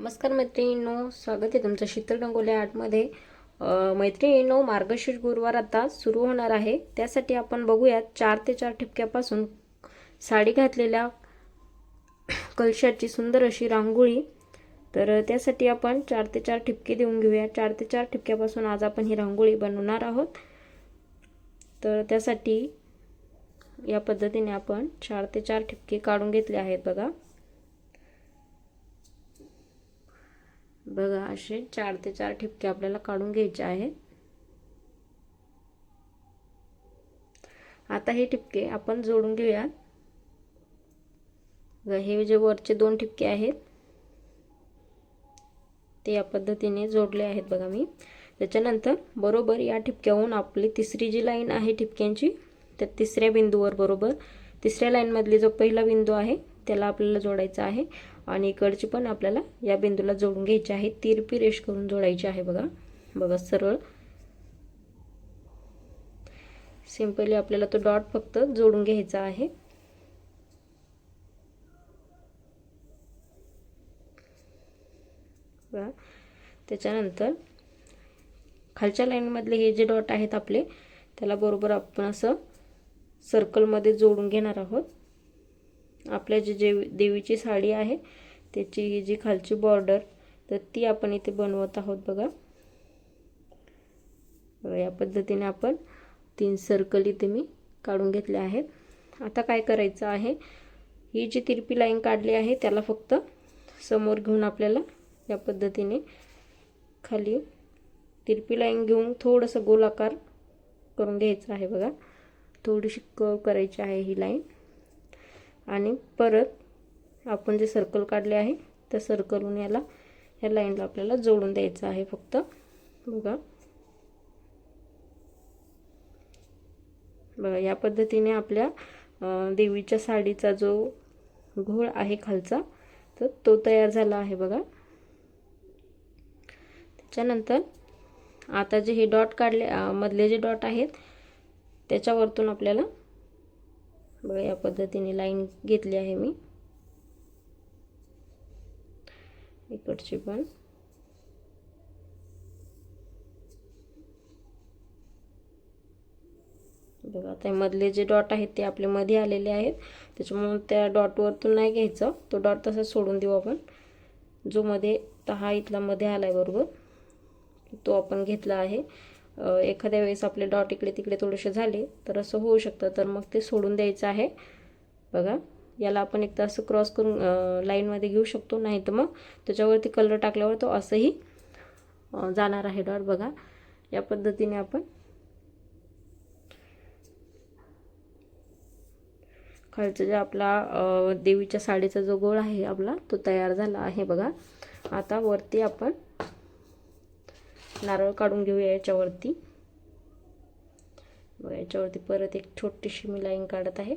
नमस्कार मैत्रिणींनो स्वागत आहे तुमचं शीतल रंगोल्या आर्टमध्ये मैत्रिणींनो मार्गशीर्ष गुरुवार आता सुरू होणार आहे. त्यासाठी आपण बघूयात चार ते चार ठिपक्यापासून साडी घातलेल्या कलशाची सुंदर अशी रांगोळी. तर त्यासाठी आपण चार ते चार ठिपके देऊन घेऊया. चार ते चार ठिपक्यापासून आज आपण ही रांगोळी बनवणार आहोत. तर त्यासाठी या पद्धतीने आपण चार ते चार ठिपके काढून घेतले आहेत बघा. बघा असे चार ते चार ठिपके आपल्याला काढून घ्यायचे आहेत. आता हे ठिपके आपण जोडून घेऊयात. हे जे वरचे दोन ठिपके आहेत ते या पद्धतीने जोडले आहेत बघा मी. त्याच्यानंतर बरोबर या ठिपक्याहून आपली तिसरी जी लाईन आहे ठिपक्यांची त्या तिसऱ्या बिंदूवर बरोबर तिसऱ्या लाईनमधली जो पहिला बिंदू आहे त्याला आपल्याला जोडायचा आहे. आणि इकडची पण आपल्याला या बिंदूला जोडून घ्यायची आहे. तिरपी रेष करून जोडायची आहे बघा. बघा सरळ. सिंपली आपल्याला तो डॉट फक्त जोडून घ्यायचा आहे. त्याच्यानंतर खालच्या लाईनमधले हे जे डॉट आहेत आपले त्याला बरोबर आपण असं सर्कलमध्ये जोडून घेणार आहोत. आपल्या जी जे देवीची साडी आहे त्याची ही जी खालची बॉर्डर तर ती आपण इथे बनवत आहोत बघा. या पद्धतीने आपण तीन सर्कल इथे मी काढून घेतले आहेत. आता काय करायचं आहे ही जी तिरपी लाईन काढली आहे त्याला फक्त समोर घेऊन आपल्याला या पद्धतीने खाली तिरपी लाईन घेऊन थोडंसं गोलाकार करून घ्यायचं आहे बघा. थोडीशी कव करायची आहे ही लाईन आणि परत आपण जे सर्कल काढले आहे त्या सर्कलहून याला या लाईनला आपल्याला जोडून द्यायचं आहे फक्त. बघा. बघा या पद्धतीने आपल्या देवीच्या साडीचा जो घोळ आहे खालचा तर तो तयार झाला आहे बघा. त्याच्यानंतर आता जे हे डॉट काढले मधले जे डॉट आहेत त्याच्यावरतून आपल्याला बघा या पद्धतीने लाईन घेतली आहे मी. इकडची पण. बघा आता मधले जे डॉट आहेत ते आपले मध्ये आलेले आहेत. त्याच्यामुळे त्या डॉटवरतून नाही घ्यायचं. तो डॉट तसा सोडून देऊ आपण. जो मध्ये हा इथला मध्ये आला आहे बरोबर तो आपण घेतला आहे. एखाद्या वेळेस आपले डॉट इकडे तिकडे थोडेसे झाले तर असं होऊ शकतं. तर मग ते सोडून द्यायचं आहे. बघा याला आपण एकदा असं क्रॉस करून लाईनमध्ये घेऊ शकतो. नाही तर मग त्याच्यावरती कलर टाकल्यावर तो असंही जाणार आहे डॉट बघा या पद्धतीने आपण खालचा जे आपला देवीच्या साडीचा जो गोळ आहे आपला तो तयार झाला आहे. बघा आता वरती आपण नारळ काढून घेऊया याच्यावरती. बघा याच्यावरती परत एक छोटीशी मी लाईन काढत आहे.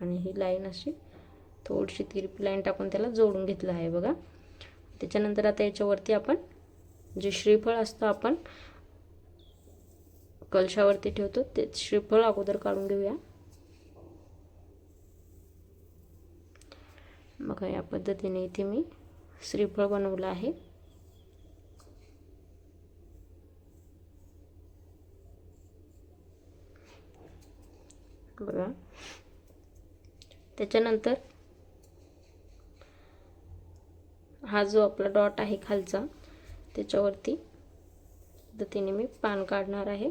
आणि ही लाईन अशी थोडीशी तिरपी लाईन टाकून त्याला जोडून घेतलं आहे बघा. त्याच्यानंतर आता याच्यावरती आपण जे श्रीफळ असतं आपण कलशावरती ठेवतो ते श्रीफळ अगोदर काढून घेऊया. बघा या पद्धतीने इथे मी श्रीफळ बनवलं आहे. बघा. त्याच्यानंतर हा जो आपला डॉट आहे खालचा त्याच्यावरती पद्धतीने मी पान काढणार आहे.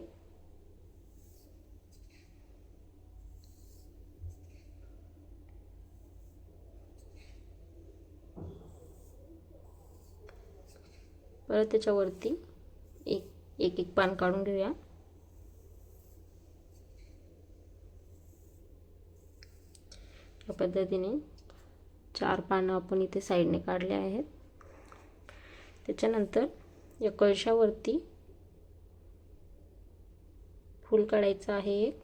परत त्याच्यावरती एक एक एक पान काढून घेऊया. या पद्धतीने चार पानं आपण इथे साईडने काढले आहेत. त्याच्यानंतर या कळशावरती फूल काढायचं आहे एक.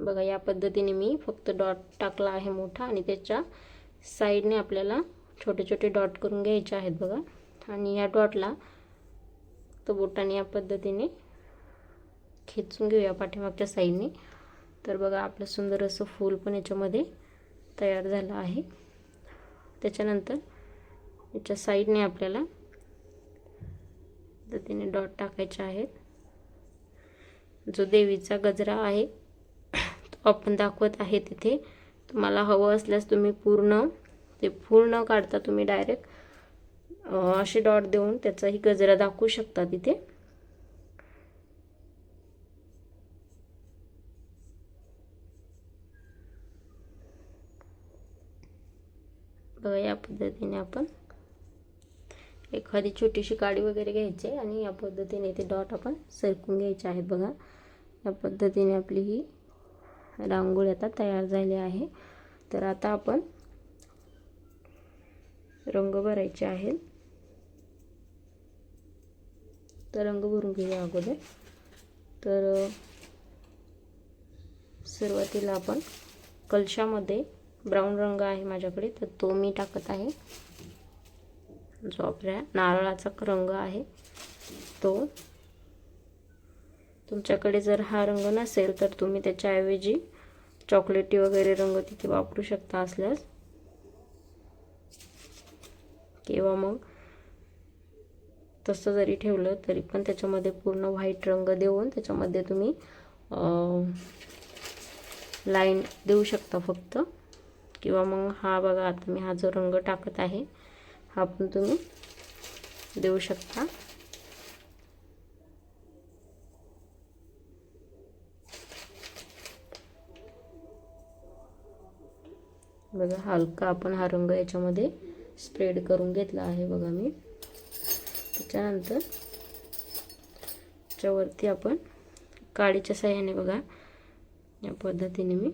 बघा या पद्धतीने मी फक्त डॉट टाकला आहे मोठा आणि त्याच्या साईडने आपल्याला छोटे छोटे डॉट करून घ्यायचे आहेत बघा. आणि या डॉटला तो बोटाने या पद्धतीने खेचून घेऊया पाठीमागच्या साईडने. तर बघा आपलं सुंदर असं फूल पण याच्यामध्ये तयार झालं आहे. त्याच्यानंतर याच्या साईडने आपल्याला पद्धतीने डॉट टाकायचे आहेत. जो देवीचा गजरा आहे तो आपण दाखवत आहे तिथे. तुम्हाला हवं असल्यास तुम्ही पूर्ण ते फूल न काढता तुम्ही डायरेक्ट असे डॉट देऊन त्याचाही गजरा दाखवू शकता तिथे. बघा या पद्धतीने आपण एखादी छोटीशी काडी वगैरे घ्यायची आहे आणि या पद्धतीने ते डॉट आपण सरकून घ्यायचे आहेत. बघा या पद्धतीने आपली ही रांगोळी आता तयार झाली आहे. तर आता आपण रंग भरायचे आहेत. तर रंग भरून घेऊया अगोदर. तर सुरुवातीला आपण कलशामध्ये ब्राऊन रंग आहे माझ्याकडे तर तो मी टाकत आहे. जो आपल्या नारळाचा रंग आहे तो तुमच्याकडे जर हा रंग नसेल तर तुम्ही त्याच्याऐवजी चॉकलेटी वगैरे रंग तिथे वापरू शकता असल्यास. किंवा मग तसं जरी ठेवलं तरी पण त्याच्यामध्ये पूर्ण व्हाईट रंग देऊन त्याच्यामध्ये तुम्ही लाईन देऊ शकता फक्त. किंवा मग हा बघा आता मी हा जो रंग टाकत आहे हा पण तुम्ही देऊ शकता. बघा हलका आपण हा रंग याच्यामध्ये स्प्रेड करून घेतला आहे बघा मी. त्याच्यानंतर त्याच्यावरती आपण काळीच्या साह्याने बघा या पद्धतीने मी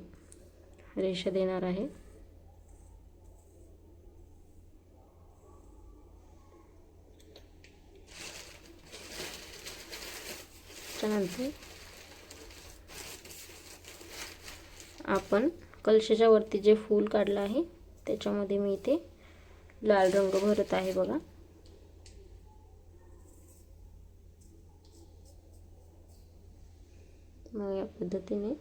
रेषा देणार आहे. त्यानंतर आपण कलशाच्या वरती जे फूल काढलं आहे त्याच्यामध्ये मी इथे लाल रंग भरत आहे बघा. मग या पद्धतीने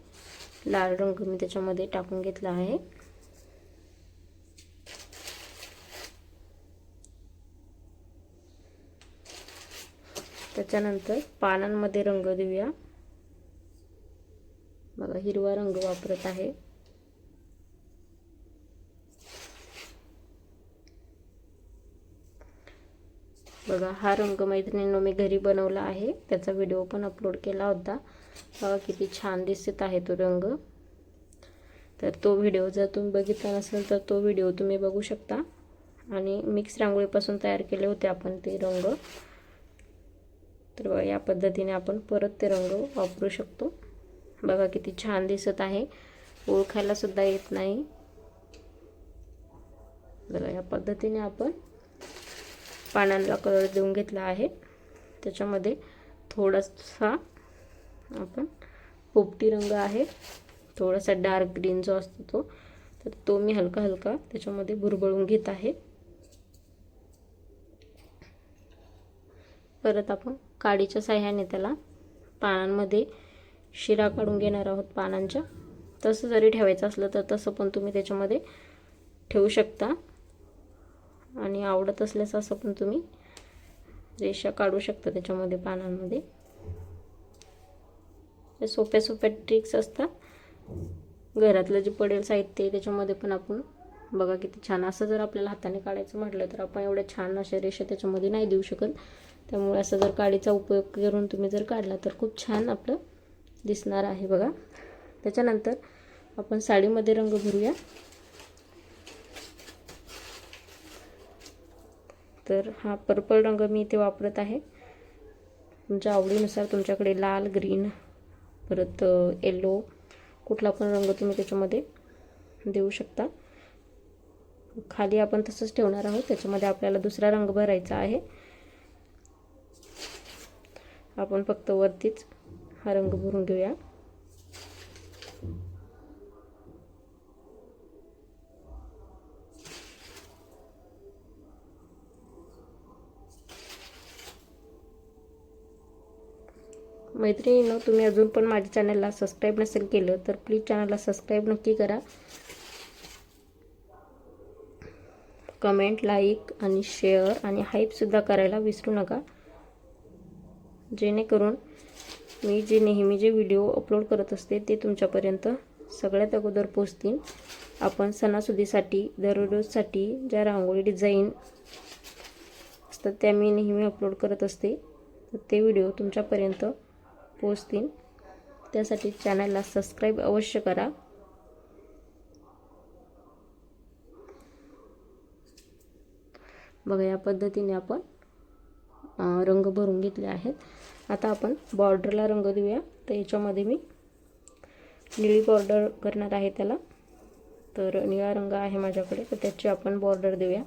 लाल रंग मी त्याच्यामध्ये टाकून घेतला आहे. त्याच्यानंतर पानांमध्ये रंग देऊया. बघा हिरवा रंग वापरत आहे. बघा हा रंग मैत्रिणींनो मी घरी बनवला आहे. त्याचा व्हिडिओ पण अपलोड केला होता. बघा किती छान दिसत आहे तो रंग. तर तो व्हिडिओ जर तुम्ही बघितला नसेल तर तो व्हिडिओ तुम्ही बघू शकता. आणि मिक्स रांगोळीपासून तयार केले होते आपण ते रंग. तर बघा या पद्धतीने आपण परत ते रंग वापरू शकतो. बघा किती छान दिसत आहे. ओळखायला सुद्धा येत नाही. बघा या पद्धतीने आपण पानांना कलर देऊन घेतला आहे. त्याच्यामध्ये थोडासा आपण पोपटी रंग आहे. थोडासा डार्क ग्रीन जो असतो तो तर तो मी हलका हलका त्याच्यामध्ये भुरबळून घेत आहे. परत आपण काडीच्या साह्याने त्याला पानांमध्ये शिरा काढून घेणार आहोत पानांच्या. तसं जरी ठेवायचं असलं तर तसं पण तुम्ही त्याच्यामध्ये ठेवू शकता. आणि आवडत असल्यास असं पण तुम्ही रेषा काढू शकता त्याच्यामध्ये पानांमध्ये. सोप्या सोप्या ट्रिक्स असतात. घरातलं जे पडेल साहित्य त्याच्यामध्ये पण आपण बघा किती छान. असं जर आपल्याला हाताने काढायचं म्हटलं तर आपण एवढ्या छान अशा रेषा त्याच्यामध्ये नाही देऊ शकत. त्यामुळे असं जर काडीचा उपयोग करून तुम्ही जर काढला तर खूप छान आपलं दिसणार आहे बघा. त्याच्यानंतर आपण साडीमध्ये रंग भरूया. तर हा पर्पल रंग मी इथे वापरत आहे. तुमच्या आवडीनुसार तुमच्याकडे लाल ग्रीन परत येलो कुठला पण रंग तुम्ही त्याच्यामध्ये देऊ शकता. खाली आपण तसंच ठेवणार आहोत. त्याच्यामध्ये आपल्याला दुसरा रंग भरायचा आहे. आपण फक्त वरतीच हा रंग भरून घेऊया. मैत्रिणीनं तुम्ही अजून पण माझ्या चॅनलला सबस्क्राईब नसेल केलं तर प्लीज चॅनलला सबस्क्राईब नक्की करा. कमेंट लाईक आणि शेअर आणि हाईपसुद्धा करायला विसरू नका. जेणेकरून मी जे नेहमी जे व्हिडिओ अपलोड करत असते ते तुमच्यापर्यंत सगळ्यात अगोदर पोचतील आपण सणासुदीसाठी दररोजसाठी ज्या रांगोळी डिझाईन असतात त्या मी नेहमी अपलोड करत असते तर ते व्हिडिओ तुमच्यापर्यंत पोचतील. त्यासाठी चॅनलला सबस्क्राईब अवश्य करा. बघा या पद्धतीने आपण रंग भरून घेतले आहेत. आता आपण बॉर्डरला रंग देऊया. तर याच्यामध्ये मी निळी बॉर्डर करणार आहे त्याला. तर निळा रंग आहे माझ्याकडे. तर त्याची आपण बॉर्डर देऊया.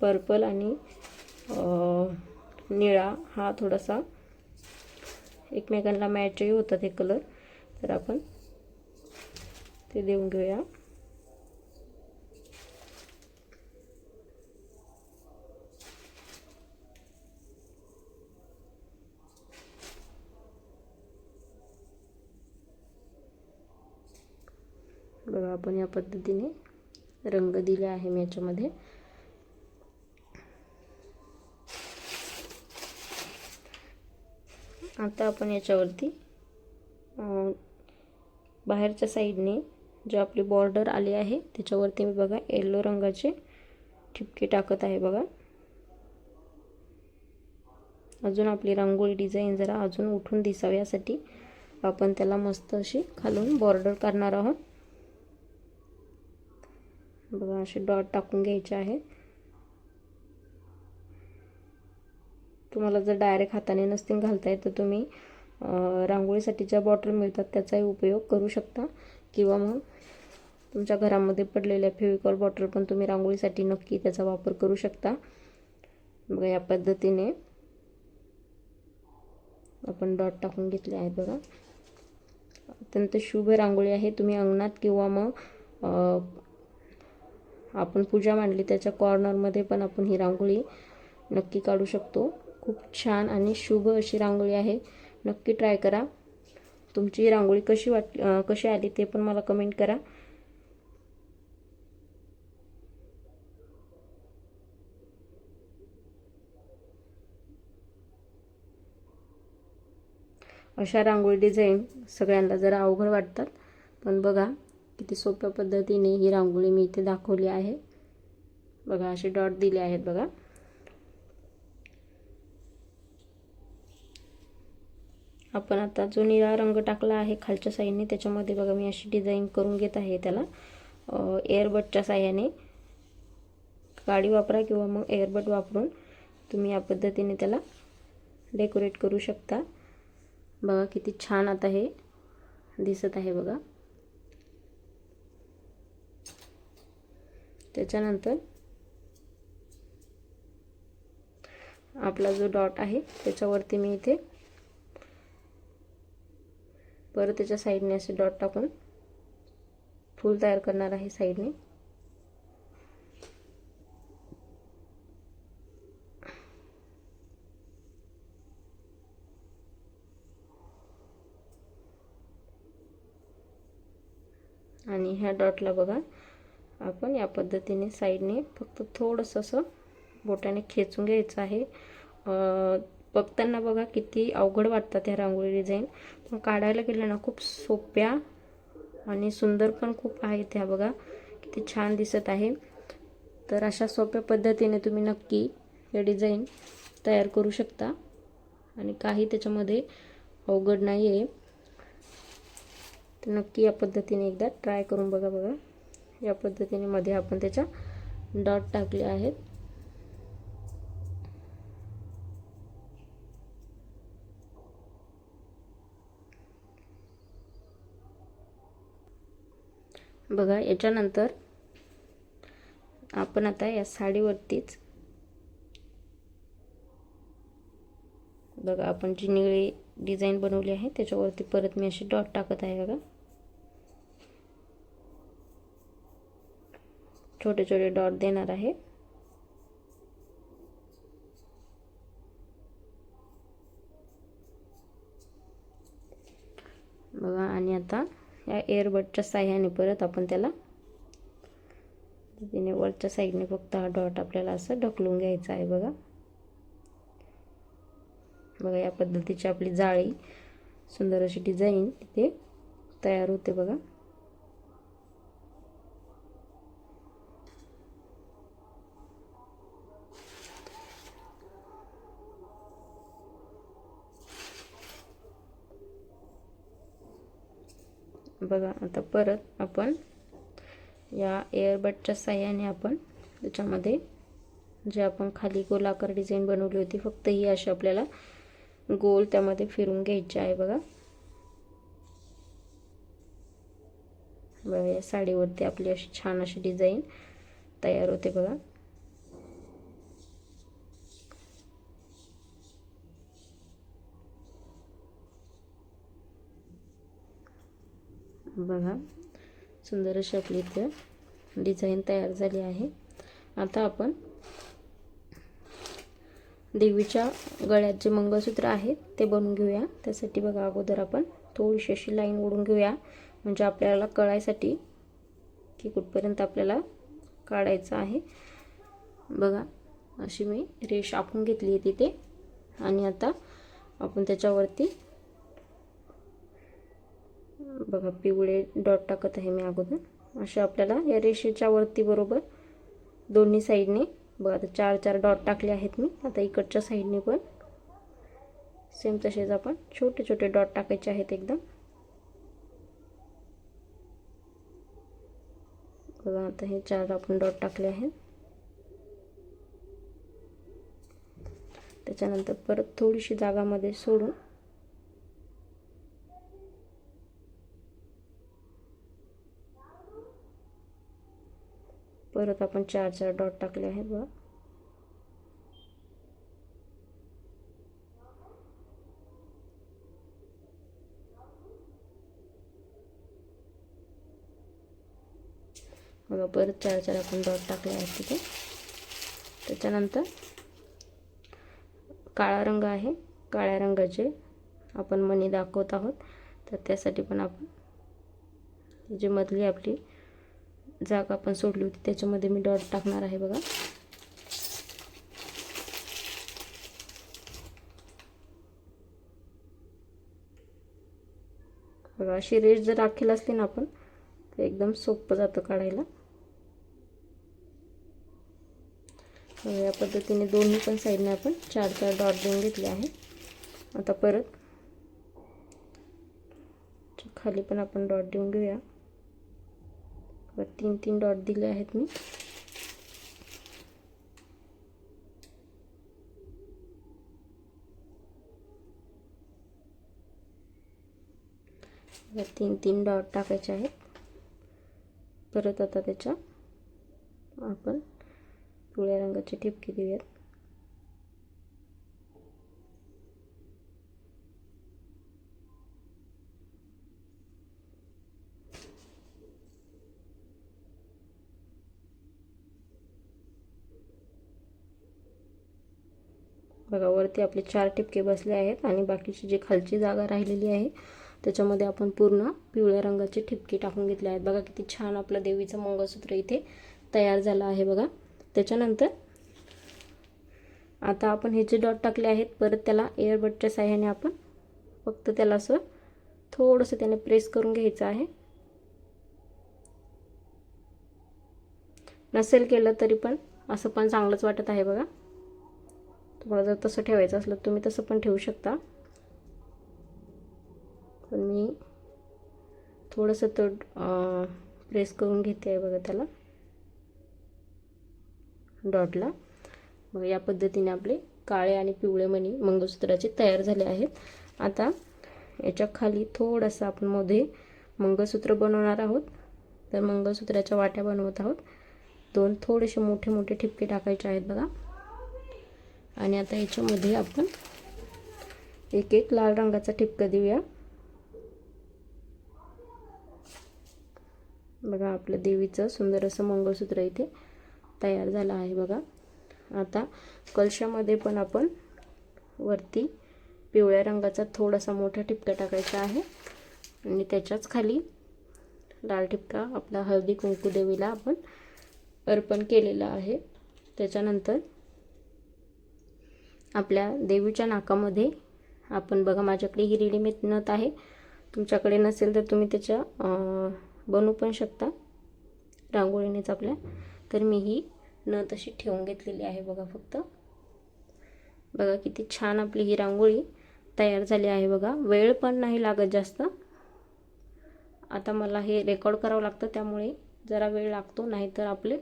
पर्पल आणि निळा हा थोडासा एकमेकांना मॅचही होतात हे कलर तर आपण ते देऊन घेऊया. बघा आपण या पद्धतीने रंग दिले आहे मी याच्यामध्ये. आता आपण याच्यावरती बाहेरच्या साईडने जे आपली बॉर्डर आली आहे त्याच्यावरती मी बघा येलो रंगाचे ठिपके टाकत आहे बघा. अजून आपली रांगोळी डिझाईन जरा अजून उठून दिसावी यासाठी आपण त्याला मस्त अशी खालून बॉर्डर करणार आहोत. बघा असे डॉट टाकून घ्यायचे आहे तुम्हाला जर डायरेक्ट हाताने नसतील घालता येत तर तुम्ही रांगोळीसाठी ज्या बॉटल मिळतात त्याचाही उपयोग करू शकता. किंवा मग तुमच्या घरामध्ये पडलेल्या फेविकॉल बॉटल पण तुम्ही रांगोळीसाठी नक्की त्याचा वापर करू शकता. बघा या पद्धतीने आपण डॉट टाकून घेतले आहेत बघा. अत्यंत शुभ रांगोळी आहे. तुम्ही अंगणात किंवा मग आपण पूजा मांडली त्याच्या कॉर्नरमध्ये पण आपण ही रांगोळी नक्की काढू शकतो. खूप छान आणि शुभ अशी रांगोळी आहे. नक्की ट्राय करा. तुमची रांगोळी कशी वाट कशी आली ते पण मला कमेंट करा. अशा रांगोळी डिझाईन सगळ्यांना जरा अवघड वाटतात. पण बघा किती सोप्या पद्धतीने ही रांगोळी मी इथे दाखवली आहे. बघा असे डॉट दिले आहेत बघा. आपण आता जो निळा रंग टाकला आहे खालच्या साईडने त्याच्यामध्ये बघा मी अशी डिझाईन करून घेत आहे त्याला. एअरबडच्या साह्याने. गाडी वापरा किंवा मग एअरबड वापरून तुम्ही या पद्धतीने त्याला डेकोरेट करू शकता. बघा किती छान आता हे दिसत आहे बघा. त्याच्यानंतर आपला जो डॉट आहे त्याच्यावरती मी इथे परत त्याच्या साईडने असे डॉट टाकून फूल तयार करणार आहे साईडने. आणि ह्या डॉटला बघा आपण या पद्धतीने साईडने फक्त थोडंसं असं बोटाने खेचून घ्यायचं आहे. बघताना बघा किती अवघड वाटतात ह्या रांगोळी डिझाईन पण काढायला गेलं ना खूप सोप्या आणि सुंदर पण खूप आहेत ह्या बघा. किती छान दिसत आहे. तर अशा सोप्या पद्धतीने तुम्ही नक्की या डिझाईन तयार करू शकता. आणि काही त्याच्यामध्ये अवघड नाही आहे तर नक्की या पद्धतीने एकदा ट्राय करून बघा बघा. या पद्धतीने मध्ये आपण त्याच्या डॉट टाकले आहेत. बघा याच्यानंतर आपण आता या साडीवरतीच बघा आपण जी निळी डिझाईन बनवली आहे त्याच्यावरती परत मी अशी डॉट टाकत आहे बघा. छोटे छोटे डॉट देणार आहे. बघा आणि आता या एअरबडच्या साह्याने परत आपण त्याला तिने वरच्या साईडने फक्त हा डॉट आपल्याला असं ढकलून घ्यायचा आहे बघा. बघा या पद्धतीची आपली जाळी सुंदर अशी डिझाईन तिथे तयार होते बघा. बघा आता परत आपण या एअरबडच्या साह्याने आपण त्याच्यामध्ये जे आपण खाली गोलाकार डिझाईन बनवली होती फक्त ही अशी आपल्याला गोल त्यामध्ये फिरून घ्यायची आहे बघा. बघा या साडीवरती आपली अशी छान अशी डिझाईन तयार होते बघा. बघा. सुंदर अशी आपली इथं डिझाईन तयार झाली आहे. आता आपण देवीच्या गळ्यात जे मंगळसूत्र आहे ते बनवून घेऊया. त्यासाठी बघा अगोदर आपण थोडीशी अशी लाईन ओढून घेऊया. म्हणजे आपल्याला कळायसाठी की कुठपर्यंत आपल्याला काढायचं आहे. बघा अशी मी रेष आखून घेतली आहे तिथे. आणि आता आपण त्याच्यावरती बघा पिवळे डॉट टाकत आहे मी अगोदर. असे आपल्याला या रेषेच्या वरती बरोबर दोन्ही साईडने बघा आता चार चार डॉट टाकले आहेत मी. आता इकडच्या साईडने पण सेम तसेच आपण छोटे छोटे डॉट टाकायचे आहेत एकदम. बघा आता हे चार आपण डॉट टाकले आहेत. त्याच्यानंतर परत थोडीशी जागामध्ये सोडून परत आपण चार चार डॉट टाकले आहेत बघा. बघा परत चार चार आपण डॉट टाकले आहेत तिथे. त्याच्यानंतर काळा रंग आहे. काळ्या रंगाचे आपण मणी दाखवत आहोत. तर त्यासाठी पण आपण जी मधली आपली जागा आपण सोडली होती त्याच्यामध्ये मी डॉट टाकणार आहे बघा. बघा अशी रेष जर राखेल असली ना आपण तर एकदम सोपं जातं काढायला. या पद्धतीने दोन्ही पण साईडने आपण चार चार डॉट देऊन घेतले आहे. आता परत खाली पण आपण डॉट देऊन घेऊया. तीन तीन डॉट दिले आहेत मी. तीन तीन डॉट टाकायचे आहेत. परत आता त्याच्या आपण पिवळ्या रंगाची ठिपकी देऊयात. बघा वरती आपले चार टिपके बसले आहेत आणि बाकीची जी खालची जागा राहिलेली आहे त्याच्यामध्ये आपण पूर्ण पिवळ्या रंगाचे ठिपके टाकून घेतले आहेत. बघा किती छान आपलं देवीचं मंगळसूत्र इथे तयार झालं आहे बघा. त्याच्यानंतर आता आपण हे जे डॉट टाकले आहेत परत त्याला एअरबडच्या साह्याने आपण फक्त त्याला असं थोडंसं त्याने प्रेस करून घ्यायचं आहे. नसेल केलं तरी पण असं पण चांगलंच वाटत आहे बघा. तुम्हाला जर तसं ठेवायचं असलं तुम्ही तसं पण ठेवू शकता. पण मी थोडंसं तो प्रेस करून घेते आहे बघा त्याला. डॉटला मग या पद्धतीने आपले काळे आणि पिवळे मणी मंगळसूत्राचे तयार झाले आहेत. आता याच्या खाली थोडंसं आपण मध्ये मंगळसूत्र बनवणार आहोत. तर मंगळसूत्राच्या वाट्या बनवत आहोत. दोन थोडेसे मोठे मोठे ठिपके टाकायचे आहेत बघा. आणि आता याच्यामध्ये आपण एक एक लाल रंगाचा ठिपका देऊया. बघा आपलं देवीचं सुंदर असं मंगळसूत्र इथे तयार झालं आहे बघा. आता कलशामध्ये पण आपण वरती पिवळ्या रंगाचा थोडासा मोठा ठिपका टाकायचा आहे. आणि त्याच्याच खाली लाल ठिपका आपला हळदी कुंकू देवीला आपण अर्पण केलेला आहे. त्याच्यानंतर आपल्या देवीच्या नाकामध्ये. आपण बघा माझ्याकडे ही रेडीमेड नथ आहे. तुमच्याकडे नसेल तर तुम्ही त्याच्या बनवू पण शकता. रांगोळीनेच आपल्या. तर मी ही नथ अशी ठेवून घेतलेली आहे बघा फक्त. बघा किती छान आपली ही रांगोळी तयार झाली आहे बघा. वेळ पण नाही लागत जास्त. आता मला हे रेकॉर्ड करावं लागतं त्यामुळे जरा वेळ लागतो नाहीतर आपले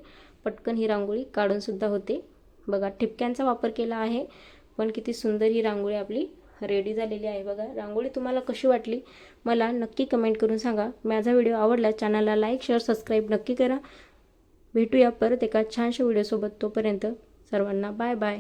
पटकन ही रांगोळी काढूनसुद्धा होते. बघा ठिपक्यांचा वापर केला आहे. पण किती सुंदर ही रांगोळी आपली रेडी झालेली आहे बघा. रांगोळी तुम्हाला कशी वाटली? मला नक्की कमेंट करून सांगा. माझा व्हिडिओ आवडला चॅनलला लाईक शेअर सबस्क्राईब नक्की करा. भेटूया परत एका छानशा व्हिडिओसोबत तोपर्यंत. सर्वांना बाय बाय